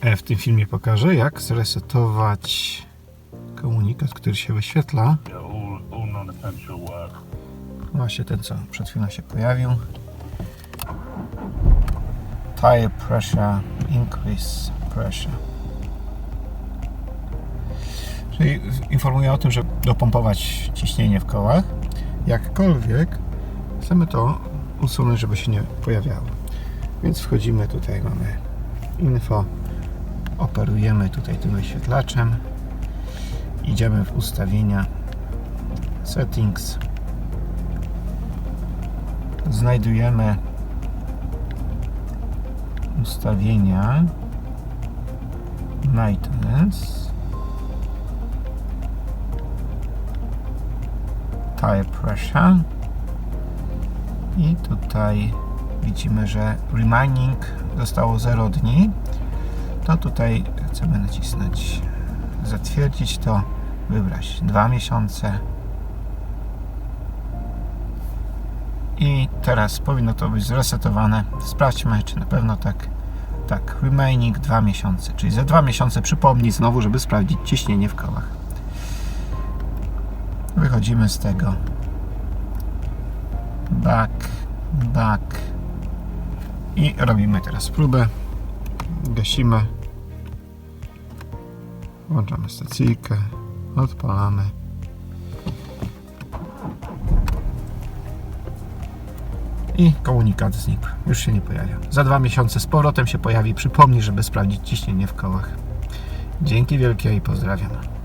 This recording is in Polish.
E, W tym filmie pokażę, jak zresetować komunikat, który się wyświetla. Właśnie ten, co przed chwilą się pojawił. Tire pressure, increase pressure. Czyli informuje o tym, że dopompować ciśnienie w kołach. Jakkolwiek chcemy to usunąć, żeby się nie pojawiało. Więc wchodzimy tutaj, mamy info, operujemy tutaj tym wyświetlaczem. Idziemy w ustawienia, settings, znajdujemy ustawienia maintenance tire pressure. I tutaj widzimy, że remaining zostało 0 dni to tutaj chcemy nacisnąć zatwierdzić to wybrać 2 miesiące i teraz powinno to być zresetowane. Sprawdźmy, czy na pewno tak. Tak, remaining 2 miesiące, czyli za 2 miesiące przypomnij znowu, żeby sprawdzić ciśnienie w kołach. Wychodzimy z tego. Back, back. I robimy teraz próbę. Gasimy. Włączamy stacyjkę. Odpalamy. i komunikat znikł. Już się nie pojawia. Za dwa miesiące z powrotem się pojawi. Przypomnij, żeby sprawdzić ciśnienie w kołach. Dzięki wielkie i pozdrawiam.